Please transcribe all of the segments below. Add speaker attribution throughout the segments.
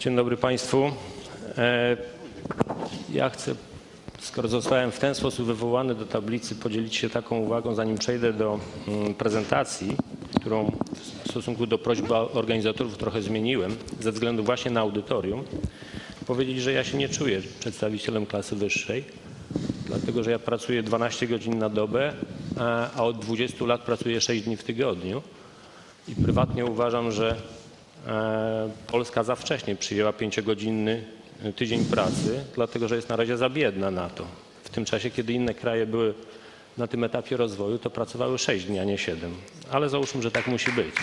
Speaker 1: Dzień dobry Państwu. E, Ja chcę, skoro zostałem w ten sposób wywołany do tablicy, podzielić się taką uwagą, zanim przejdę do mm, prezentacji, którą w stosunku do prośby organizatorów trochę zmieniłem, ze względu właśnie na audytorium. Powiedzieć, że ja się nie czuję przedstawicielem klasy wyższej, dlatego że ja pracuję 12 godzin na dobę, a- od 20 lat pracuję 6 dni w tygodniu. I prywatnie uważam, że Polska za wcześnie przyjęła pięciogodzinny tydzień pracy, dlatego że jest na razie za biedna na to. W tym czasie, kiedy inne kraje były na tym etapie rozwoju, to pracowały 6 dni, a nie 7. Ale załóżmy, że tak musi być.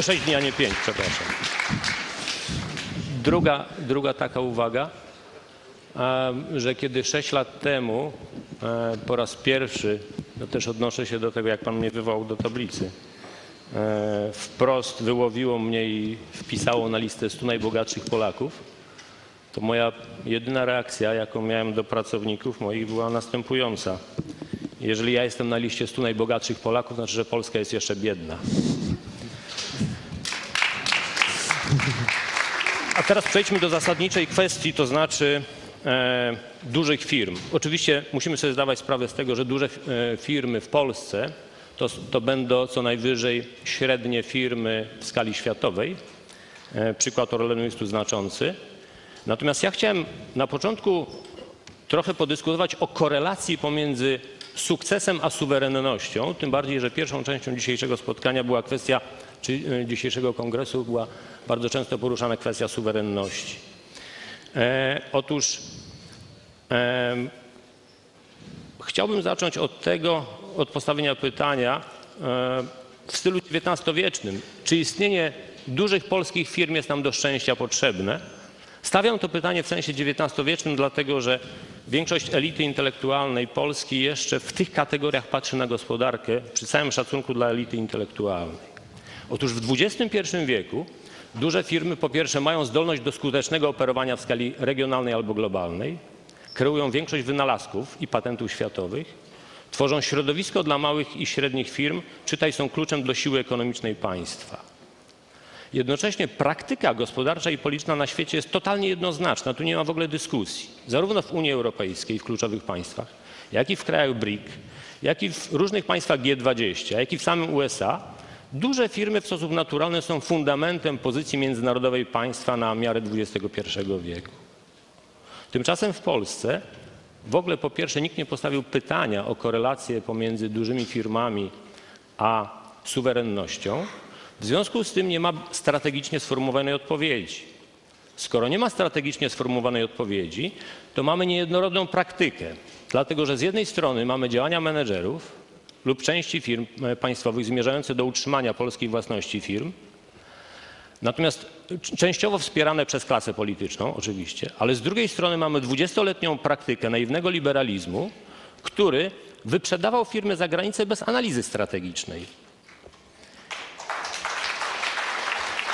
Speaker 1: 6 dni, a nie 5, przepraszam. Druga, druga taka uwaga, e, że kiedy 6 lat temu e, po raz pierwszy, to też odnoszę się do tego, jak pan mnie wywołał do tablicy, e, wprost wyłowiło mnie i wpisało na listę 100 najbogatszych Polaków, to moja jedyna reakcja, jaką miałem do pracowników moich, była następująca. Jeżeli ja jestem na liście 100 najbogatszych Polaków, znaczy, że Polska jest jeszcze biedna. A teraz przejdźmy do zasadniczej kwestii, to znaczy e, dużych firm. Oczywiście musimy sobie zdawać sprawę z tego, że duże e, firmy w Polsce to, to będą co najwyżej średnie firmy w skali światowej. E, przykład Orlenu jest tu znaczący. Natomiast ja chciałem na początku trochę podyskutować o korelacji pomiędzy sukcesem a suwerennością, tym bardziej, że pierwszą częścią dzisiejszego spotkania była kwestia, czy e, dzisiejszego kongresu była bardzo często poruszana kwestia suwerenności. E, otóż e, chciałbym zacząć od tego, od postawienia pytania e, w stylu XIX-wiecznym. Czy istnienie dużych polskich firm jest nam do szczęścia potrzebne? Stawiam to pytanie w sensie XIX-wiecznym, dlatego że większość elity intelektualnej Polski jeszcze w tych kategoriach patrzy na gospodarkę, przy całym szacunku dla elity intelektualnej. Otóż w XXI wieku duże firmy po pierwsze mają zdolność do skutecznego operowania w skali regionalnej albo globalnej, kreują większość wynalazków i patentów światowych, tworzą środowisko dla małych i średnich firm, czytaj są kluczem do siły ekonomicznej państwa. Jednocześnie praktyka gospodarcza i polityczna na świecie jest totalnie jednoznaczna. Tu nie ma w ogóle dyskusji. Zarówno w Unii Europejskiej, w kluczowych państwach, jak i w krajach BRIC, jak i w różnych państwach G20, jak i w samym USA, duże firmy w sposób naturalny są fundamentem pozycji międzynarodowej państwa na miarę XXI wieku. Tymczasem w Polsce w ogóle po pierwsze nikt nie postawił pytania o korelację pomiędzy dużymi firmami a suwerennością. W związku z tym nie ma strategicznie sformułowanej odpowiedzi. Skoro nie ma strategicznie sformułowanej odpowiedzi, to mamy niejednorodną praktykę, dlatego że z jednej strony mamy działania menedżerów lub części firm e, państwowych zmierzające do utrzymania polskiej własności firm, natomiast częściowo wspierane przez klasę polityczną oczywiście, ale z drugiej strony mamy dwudziestoletnią praktykę naiwnego liberalizmu, który wyprzedawał firmy za granicę bez analizy strategicznej.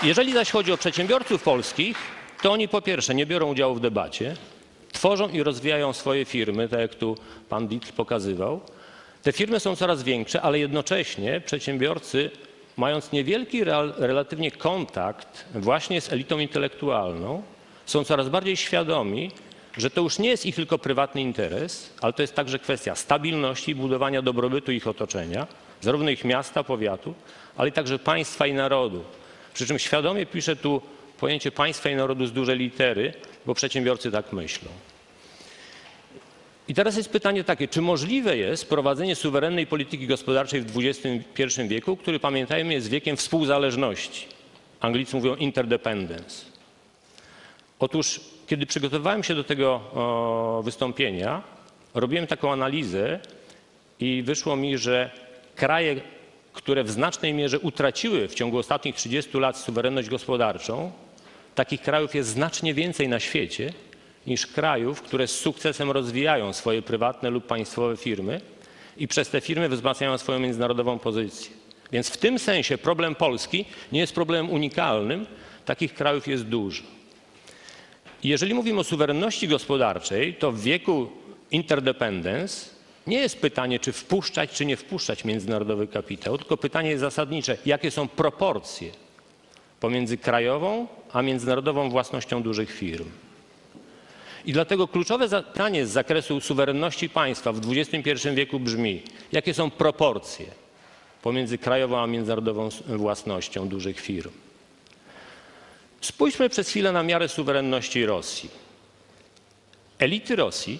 Speaker 1: Jeżeli zaś chodzi o przedsiębiorców polskich, to oni po pierwsze nie biorą udziału w debacie, tworzą i rozwijają swoje firmy, tak jak tu pan Dietl pokazywał. Te firmy są coraz większe, ale jednocześnie przedsiębiorcy, mając niewielki relatywnie kontakt właśnie z elitą intelektualną, są coraz bardziej świadomi, że to już nie jest ich tylko prywatny interes, ale to jest także kwestia stabilności i budowania dobrobytu ich otoczenia, zarówno ich miasta, powiatu, ale także państwa i narodu. Przy czym świadomie piszę tu pojęcie państwa i narodu z dużej litery, bo przedsiębiorcy tak myślą. I teraz jest pytanie takie, czy możliwe jest prowadzenie suwerennej polityki gospodarczej w XXI wieku, który pamiętajmy jest wiekiem współzależności. Anglicy mówią interdependence. Otóż, kiedy przygotowywałem się do tego wystąpienia, robiłem taką analizę i wyszło mi, że kraje, które w znacznej mierze utraciły w ciągu ostatnich 30 lat suwerenność gospodarczą, takich krajów jest znacznie więcej na świecie niż krajów, które z sukcesem rozwijają swoje prywatne lub państwowe firmy i przez te firmy wzmacniają swoją międzynarodową pozycję. Więc w tym sensie problem Polski nie jest problemem unikalnym, takich krajów jest dużo. Jeżeli mówimy o suwerenności gospodarczej, to w wieku interdependence nie jest pytanie, czy wpuszczać, czy nie wpuszczać międzynarodowy kapitał, tylko pytanie jest zasadnicze, jakie są proporcje pomiędzy krajową a międzynarodową własnością dużych firm. I dlatego kluczowe pytanie z zakresu suwerenności państwa w XXI wieku brzmi: jakie są proporcje pomiędzy krajową a międzynarodową własnością dużych firm? Spójrzmy przez chwilę na miarę suwerenności Rosji. Elity Rosji,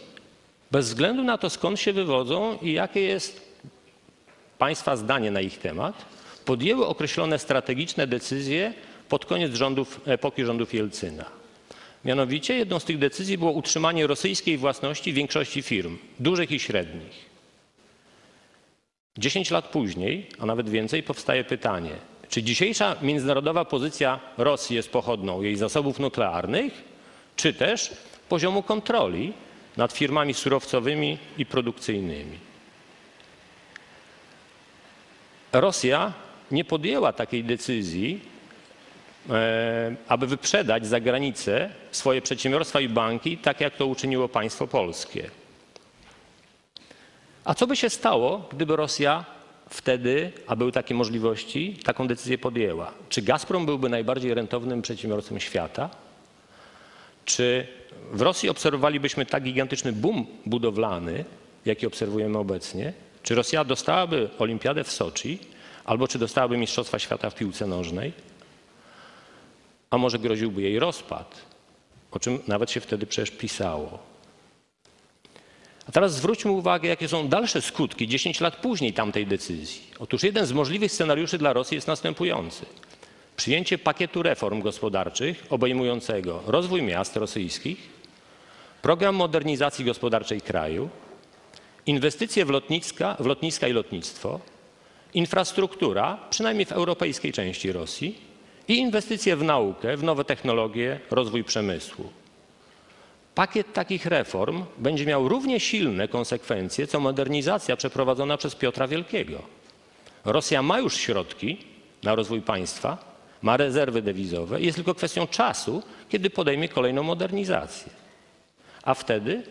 Speaker 1: bez względu na to, skąd się wywodzą i jakie jest państwa zdanie na ich temat, podjęły określone strategiczne decyzje pod koniec rządów, epoki rządów Jelcyna. Mianowicie jedną z tych decyzji było utrzymanie rosyjskiej własności większości firm, dużych i średnich. Dziesięć lat później, a nawet więcej, powstaje pytanie, czy dzisiejsza międzynarodowa pozycja Rosji jest pochodną jej zasobów nuklearnych, czy też poziomu kontroli nad firmami surowcowymi i produkcyjnymi. Rosja nie podjęła takiej decyzji, aby wyprzedać za granicę swoje przedsiębiorstwa i banki, tak jak to uczyniło państwo polskie. A co by się stało, gdyby Rosja wtedy, a były takie możliwości, taką decyzję podjęła? Czy Gazprom byłby najbardziej rentownym przedsiębiorcą świata? Czy w Rosji obserwowalibyśmy tak gigantyczny boom budowlany, jaki obserwujemy obecnie? Czy Rosja dostałaby olimpiadę w Soczi, albo czy dostałaby Mistrzostwa Świata w piłce nożnej? A może groziłby jej rozpad, o czym nawet się wtedy przecież pisało. A teraz zwróćmy uwagę, jakie są dalsze skutki 10 lat później tamtej decyzji. Otóż jeden z możliwych scenariuszy dla Rosji jest następujący. Przyjęcie pakietu reform gospodarczych obejmującego rozwój miast rosyjskich, program modernizacji gospodarczej kraju, inwestycje w lotniska, w lotniska i lotnictwo, infrastruktura, przynajmniej w europejskiej części Rosji, i inwestycje w naukę, w nowe technologie, rozwój przemysłu. Pakiet takich reform będzie miał równie silne konsekwencje co modernizacja przeprowadzona przez Piotra Wielkiego. Rosja ma już środki na rozwój państwa, ma rezerwy dewizowe. Jest tylko kwestią czasu, kiedy podejmie kolejną modernizację. A wtedy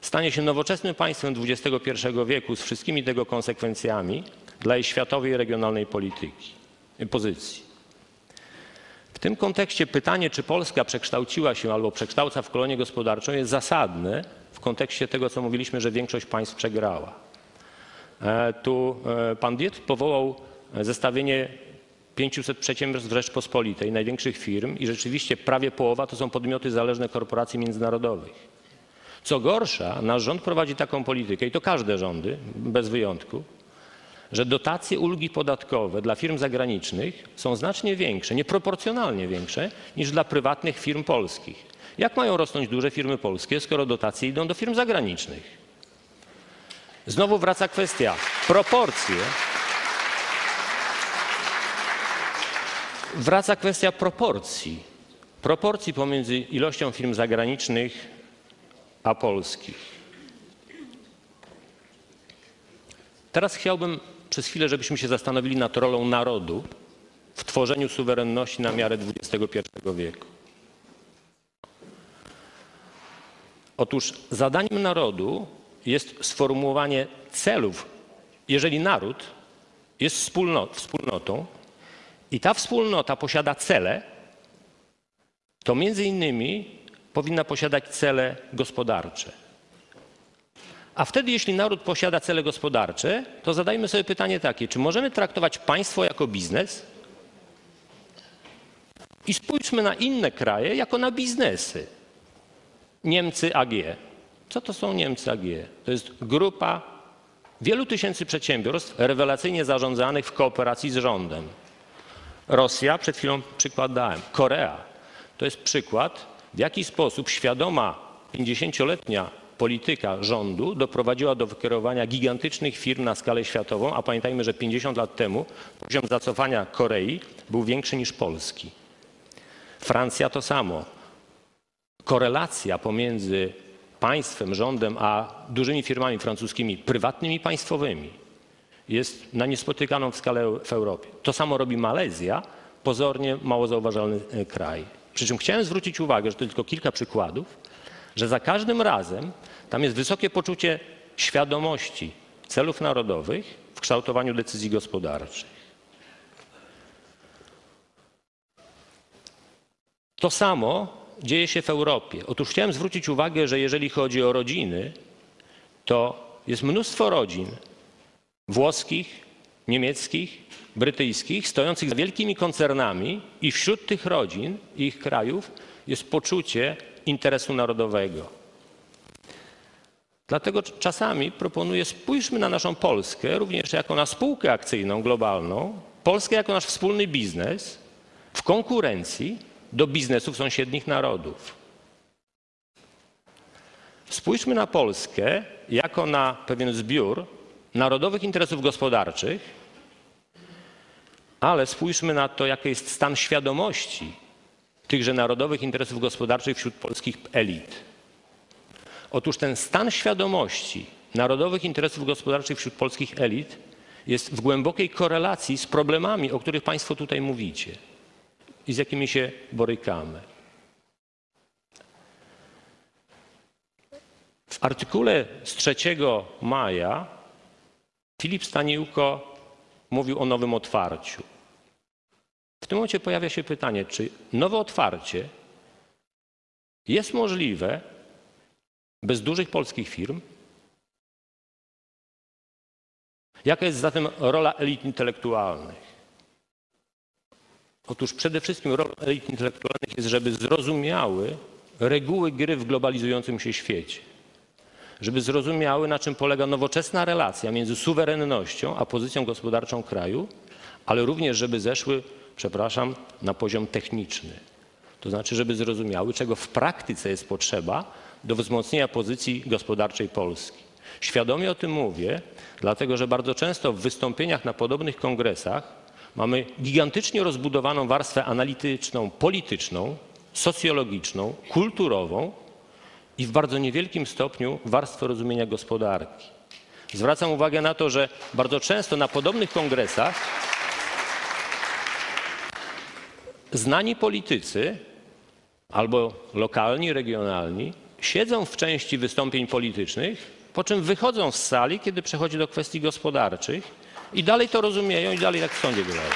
Speaker 1: stanie się nowoczesnym państwem XXI wieku z wszystkimi tego konsekwencjami dla jej światowej i regionalnej polityki, pozycji. W tym kontekście pytanie, czy Polska przekształciła się albo przekształca w kolonię gospodarczą, jest zasadne w kontekście tego, co mówiliśmy, że większość państw przegrała. E, tu e, pan Diet powołał zestawienie 500 przedsiębiorstw Rzeczpospolitej, największych firm i rzeczywiście prawie połowa to są podmioty zależne korporacji międzynarodowych. Co gorsza, nasz rząd prowadzi taką politykę i to każde rządy, bez wyjątku, że dotacje, ulgi podatkowe dla firm zagranicznych są znacznie większe, nieproporcjonalnie większe niż dla prywatnych firm polskich. Jak mają rosnąć duże firmy polskie, skoro dotacje idą do firm zagranicznych? Znowu wraca kwestia proporcje wraca kwestia proporcji. Proporcji pomiędzy ilością firm zagranicznych a polskich. Teraz chciałbym przez chwilę, żebyśmy się zastanowili nad rolą narodu w tworzeniu suwerenności na miarę XXI wieku. Otóż zadaniem narodu jest sformułowanie celów. Jeżeli naród jest wspólnotą, i ta wspólnota posiada cele, to między innymi powinna posiadać cele gospodarcze. A wtedy, jeśli naród posiada cele gospodarcze, to zadajmy sobie pytanie takie, czy możemy traktować państwo jako biznes? I spójrzmy na inne kraje jako na biznesy. Niemcy AG. Co to są Niemcy AG? To jest grupa wielu tysięcy przedsiębiorstw rewelacyjnie zarządzanych w kooperacji z rządem. Rosja, przed chwilą przykład dałem, Korea. To jest przykład, w jaki sposób świadoma 50-letnia polityka rządu doprowadziła do wykierowania gigantycznych firm na skalę światową, a pamiętajmy, że 50 lat temu poziom zacofania Korei był większy niż Polski. Francja to samo. Korelacja pomiędzy państwem, rządem, a dużymi firmami francuskimi, prywatnymi państwowymi, jest na niespotykaną w skalę w Europie. To samo robi Malezja, pozornie mało zauważalny e, kraj. Przy czym chciałem zwrócić uwagę, że to tylko kilka przykładów, że za każdym razem tam jest wysokie poczucie świadomości celów narodowych w kształtowaniu decyzji gospodarczych. To samo dzieje się w Europie. Otóż chciałem zwrócić uwagę, że jeżeli chodzi o rodziny, to jest mnóstwo rodzin włoskich, niemieckich, brytyjskich, stojących za wielkimi koncernami i wśród tych rodzin i ich krajów jest poczucie interesu narodowego. Dlatego czasami proponuję, spójrzmy na naszą Polskę również jako na spółkę akcyjną globalną, Polskę jako nasz wspólny biznes w konkurencji do biznesów sąsiednich narodów. Spójrzmy na Polskę jako na pewien zbiór narodowych interesów gospodarczych, ale spójrzmy na to, jaki jest stan świadomości tychże narodowych interesów gospodarczych wśród polskich elit. Otóż ten stan świadomości narodowych interesów gospodarczych wśród polskich elit jest w głębokiej korelacji z problemami, o których Państwo tutaj mówicie i z jakimi się borykamy. W artykule z 3 maja Filip Staniłko mówił o nowym otwarciu. W tym momencie pojawia się pytanie, czy nowe otwarcie jest możliwe bez dużych polskich firm? Jaka jest zatem rola elit intelektualnych? Otóż przede wszystkim rolą elit intelektualnych jest, żeby zrozumiały reguły gry w globalizującym się świecie. Żeby zrozumiały, na czym polega nowoczesna relacja między suwerennością a pozycją gospodarczą kraju, ale również, żeby zeszły, przepraszam, na poziom techniczny. To znaczy, żeby zrozumiały, czego w praktyce jest potrzeba do wzmocnienia pozycji gospodarczej Polski. Świadomie o tym mówię, dlatego że bardzo często w wystąpieniach na podobnych kongresach mamy gigantycznie rozbudowaną warstwę analityczną, polityczną, socjologiczną, kulturową i w bardzo niewielkim stopniu warstwę rozumienia gospodarki. Zwracam uwagę na to, że bardzo często na podobnych kongresach znani politycy albo lokalni, regionalni siedzą w części wystąpień politycznych, po czym wychodzą z sali, kiedy przechodzi do kwestii gospodarczych i dalej to rozumieją i dalej tak w sądzie grają.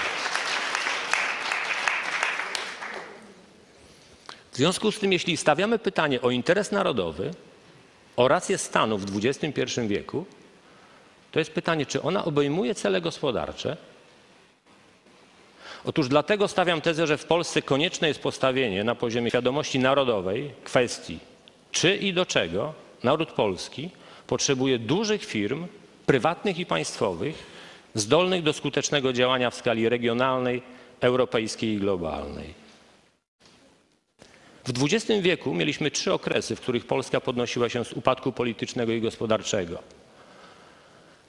Speaker 1: W związku z tym, jeśli stawiamy pytanie o interes narodowy, o rację stanu w XXI wieku, to jest pytanie, czy ona obejmuje cele gospodarcze? Otóż dlatego stawiam tezę, że w Polsce konieczne jest postawienie na poziomie świadomości narodowej kwestii, czy i do czego naród polski potrzebuje dużych firm, prywatnych i państwowych, zdolnych do skutecznego działania w skali regionalnej, europejskiej i globalnej. W XX wieku mieliśmy trzy okresy, w których Polska podnosiła się z upadku politycznego i gospodarczego.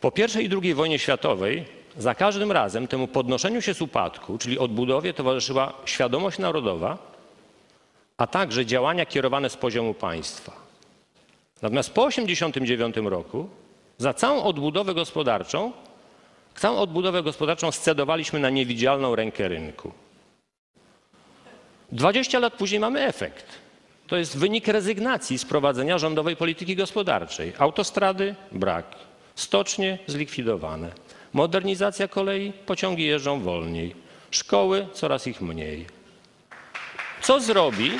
Speaker 1: Po I i II wojnie światowej za każdym razem temu podnoszeniu się z upadku, czyli odbudowie, towarzyszyła świadomość narodowa, a także działania kierowane z poziomu państwa. Natomiast po 1989 roku za całą odbudowę gospodarczą, całą odbudowę gospodarczą scedowaliśmy na niewidzialną rękę rynku. 20 lat później mamy efekt. To jest wynik rezygnacji z prowadzenia rządowej polityki gospodarczej. Autostrady brak, stocznie zlikwidowane, modernizacja kolei, pociągi jeżdżą wolniej, szkoły coraz ich mniej. Co zrobi?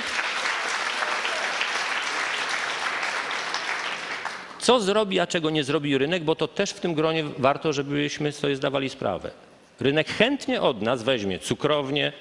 Speaker 1: Co zrobi, a czego nie zrobi rynek, bo to też w tym gronie warto, żebyśmy sobie zdawali sprawę. Rynek chętnie od nas weźmie cukrownie,